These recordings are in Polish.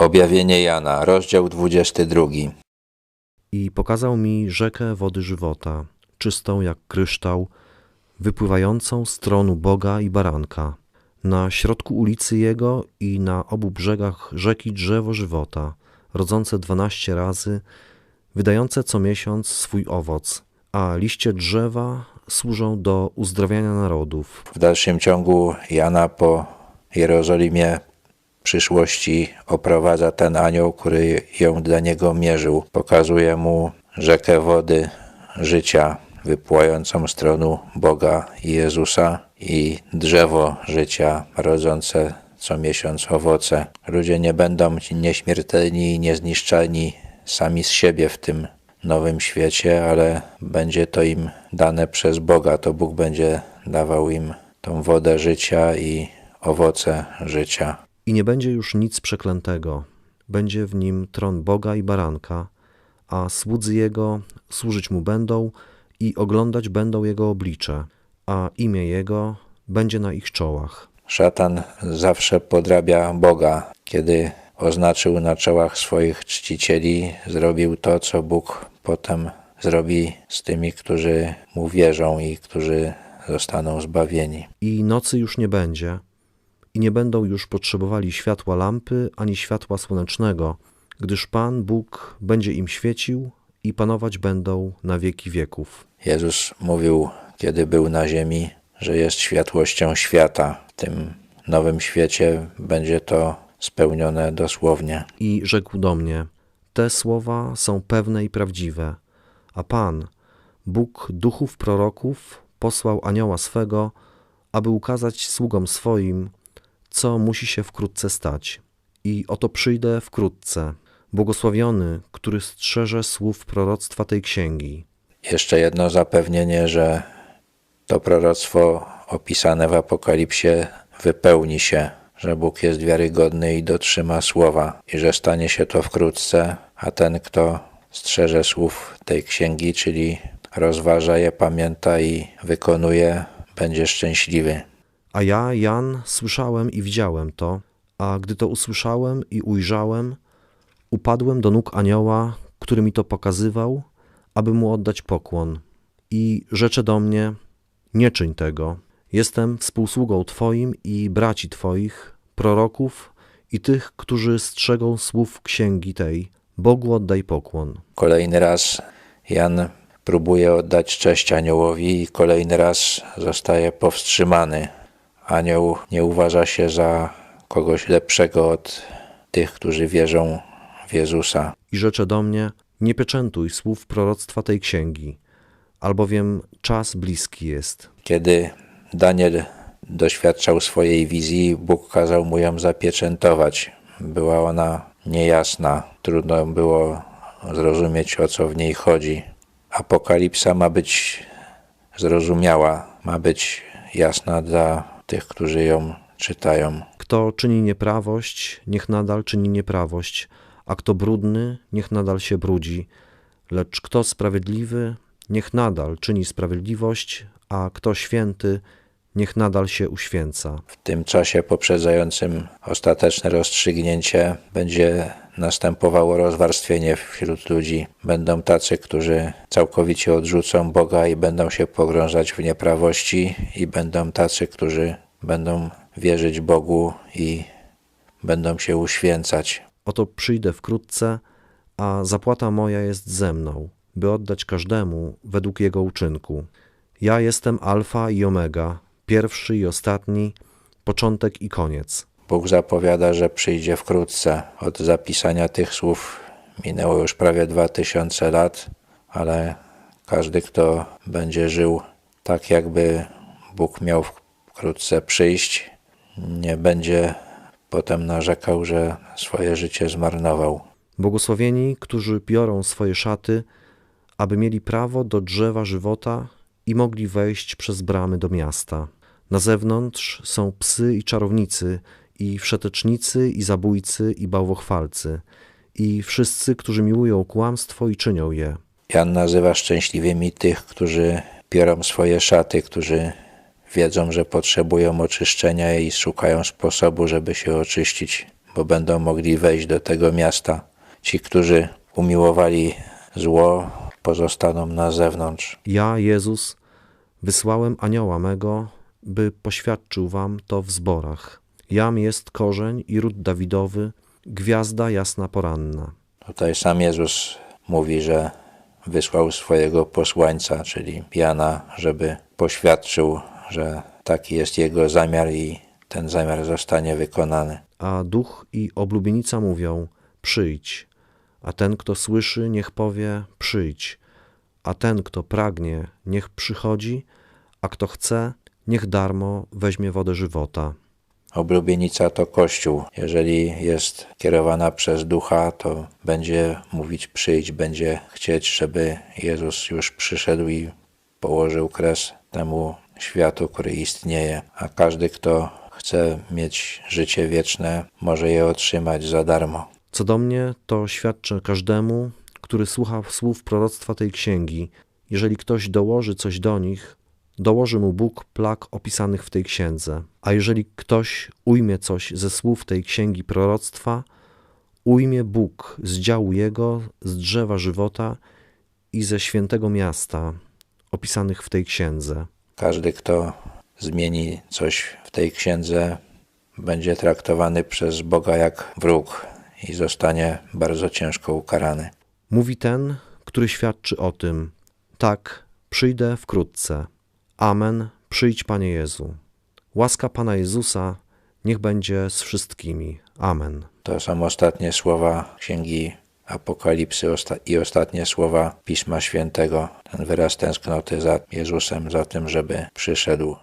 Objawienie Jana, rozdział 22. I pokazał mi rzekę wody żywota, czystą jak kryształ, wypływającą z tronu Boga i baranka. Na środku ulicy jego i na obu brzegach rzeki drzewo żywota, rodzące dwanaście razy, wydające co miesiąc swój owoc, a liście drzewa służą do uzdrawiania narodów. W dalszym ciągu Jana po Jerozolimie przyszłości oprowadza ten anioł, który ją dla niego mierzył. Pokazuje mu rzekę wody życia wypływającą z tronu Boga i Jezusa i drzewo życia rodzące co miesiąc owoce. Ludzie nie będą nieśmiertelni i niezniszczalni sami z siebie w tym nowym świecie, ale będzie to im dane przez Boga. To Bóg będzie dawał im tą wodę życia i owoce życia. I nie będzie już nic przeklętego. Będzie w nim tron Boga i baranka, a słudzy jego służyć mu będą i oglądać będą jego oblicze, a imię jego będzie na ich czołach. Szatan zawsze podrabia Boga, kiedy oznaczył na czołach swoich czcicieli, zrobił to, co Bóg potem zrobi z tymi, którzy mu wierzą i którzy zostaną zbawieni. I nocy już nie będzie, i nie będą już potrzebowali światła lampy ani światła słonecznego, gdyż Pan Bóg będzie im świecił i panować będą na wieki wieków. Jezus mówił, kiedy był na ziemi, że jest światłością świata. W tym nowym świecie będzie to spełnione dosłownie. I rzekł do mnie: Te słowa są pewne i prawdziwe. A Pan, Bóg duchów proroków, posłał anioła swego, aby ukazać sługom swoim, co musi się wkrótce stać. I oto przyjdę wkrótce. Błogosławiony, który strzeże słów proroctwa tej księgi. Jeszcze jedno zapewnienie, że to proroctwo opisane w Apokalipsie wypełni się, że Bóg jest wiarygodny i dotrzyma słowa, i że stanie się to wkrótce, a ten, kto strzeże słów tej księgi, czyli rozważa je, pamięta i wykonuje, będzie szczęśliwy. A ja, Jan, słyszałem i widziałem to, a gdy to usłyszałem i ujrzałem, upadłem do nóg anioła, który mi to pokazywał, aby mu oddać pokłon. I rzecze do mnie: Nie czyń tego. Jestem współsługą Twoim i braci Twoich, proroków i tych, którzy strzegą słów księgi tej. Bogu oddaj pokłon. Kolejny raz Jan próbuje oddać cześć aniołowi i kolejny raz zostaje powstrzymany. Anioł nie uważa się za kogoś lepszego od tych, którzy wierzą w Jezusa. I rzecze do mnie: Nie pieczętuj słów proroctwa tej księgi, albowiem czas bliski jest. Kiedy Daniel doświadczał swojej wizji, Bóg kazał mu ją zapieczętować. Była ona niejasna, trudno było zrozumieć o co w niej chodzi. Apokalipsa ma być zrozumiała, ma być jasna dla tych, którzy ją czytają. Kto czyni nieprawość, niech nadal czyni nieprawość, a kto brudny, niech nadal się brudzi. Lecz kto sprawiedliwy, niech nadal czyni sprawiedliwość, a kto święty, niech nadal się uświęca. W tym czasie poprzedzającym ostateczne rozstrzygnięcie będzie następowało rozwarstwienie wśród ludzi. Będą tacy, którzy całkowicie odrzucą Boga i będą się pogrążać w nieprawości, i będą tacy, którzy będą wierzyć Bogu i będą się uświęcać. Oto przyjdę wkrótce, a zapłata moja jest ze mną, by oddać każdemu według jego uczynku. Ja jestem Alfa i Omega, pierwszy i ostatni, początek i koniec. Bóg zapowiada, że przyjdzie wkrótce. Od zapisania tych słów minęło już prawie dwa tysiące lat, ale każdy, kto będzie żył tak, jakby Bóg miał wkrótce przyjść, nie będzie potem narzekał, że swoje życie zmarnował. Błogosławieni, którzy biorą swoje szaty, aby mieli prawo do drzewa żywota i mogli wejść przez bramy do miasta. Na zewnątrz są psy i czarownicy, i wszetecznicy, i zabójcy, i bałwochwalcy, i wszyscy, którzy miłują kłamstwo i czynią je. Jan nazywa szczęśliwymi tych, którzy biorą swoje szaty, którzy wiedzą, że potrzebują oczyszczenia i szukają sposobu, żeby się oczyścić. bo będą mogli wejść do tego miasta. Ci, którzy umiłowali zło, pozostaną na zewnątrz. Ja, Jezus, wysłałem anioła mego, by poświadczył wam to w zborach. Jam jest korzeń i ród Dawidowy, gwiazda jasna poranna. Tutaj sam Jezus mówi, że wysłał swojego posłańca, czyli Jana, żeby poświadczył, że taki jest jego zamiar i ten zamiar zostanie wykonany. A duch i oblubienica mówią: Przyjdź. A ten, kto słyszy, niech powie: Przyjdź. A ten, kto pragnie, niech przychodzi, a kto chce, niech darmo weźmie wodę żywota. Oblubienica to Kościół. Jeżeli jest kierowana przez ducha, to będzie mówić przyjdź, będzie chcieć, żeby Jezus już przyszedł i położył kres temu światu, który istnieje. A każdy, kto chce mieć życie wieczne, może je otrzymać za darmo. Co do mnie, to świadczę każdemu, który słucha słów proroctwa tej księgi. Jeżeli ktoś dołoży coś do nich, dołoży mu Bóg plag opisanych w tej księdze. A jeżeli ktoś ujmie coś ze słów tej księgi proroctwa, ujmie Bóg z działu jego, z drzewa żywota i ze świętego miasta opisanych w tej księdze. Każdy, kto zmieni coś w tej księdze, będzie traktowany przez Boga jak wróg i zostanie bardzo ciężko ukarany. Mówi ten, który świadczy o tym: Tak, przyjdę wkrótce. Amen. Przyjdź, Panie Jezu. Łaska Pana Jezusa niech będzie z wszystkimi. Amen. To są ostatnie słowa Księgi Apokalipsy i ostatnie słowa Pisma Świętego. Ten wyraz tęsknoty za Jezusem, za tym, żeby przyszedł.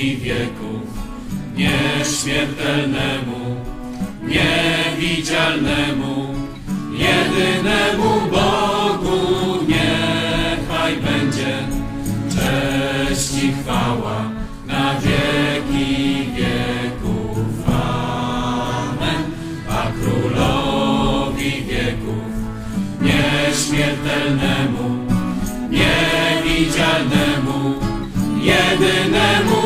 Królowi wieków, nieśmiertelnemu, niewidzialnemu, jedynemu Bogu niechaj będzie cześć i chwała na wieki wieków. Amen. A królowi wieków, nieśmiertelnemu, niewidzialnemu, jedynemu